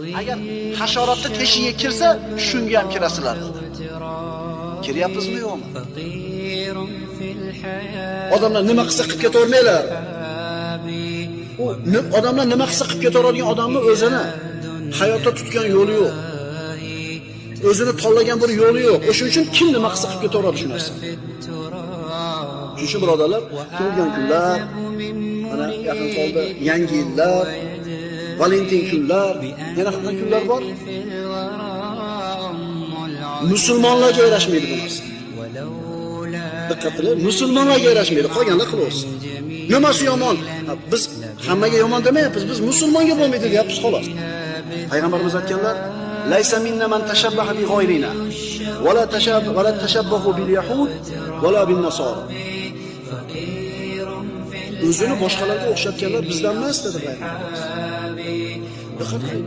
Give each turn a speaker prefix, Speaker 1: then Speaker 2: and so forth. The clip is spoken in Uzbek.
Speaker 1: Agar hasharotni teshigiga kirsa, shunga ham kirasizlar dedi. Kiryapmizmi yo'qmi? Odamlar nima qilsa qilib ketavermanglar. U odamlar nima qilsa qilib ketaveradigan odamni o'zini hayotda tutgan yo'li yo'q. O'zini tanlagan bir yo'li yo'q. O'shuning uchun kim nima qilsa qilib ketaveradi shu narsa. Shuning uchun birodarlar, tug'ilgan kunlar, mana yaqin qoldi yangi yillar, Valentin kunlar, yana qanaqa kunlar bor? Musulmonlarga yarashmaydi bu narsa. Diqqat qilib musulmonlarga yarashmaydi, qolganlar qilaversin. Nimasi yomon? Biz hammaga yomon demayapmiz, biz musulmonga bo'lmaydi deyapmiz xolos. Payg'ambarimiz aytganlar: "Laysa minna man tashabbaha bi ghayrina va tashab va la tashabbahu bil yahud va bin nasara." O'zini boshqalarga o'xshatganlar bizdan emas dedi payg'ambarimiz.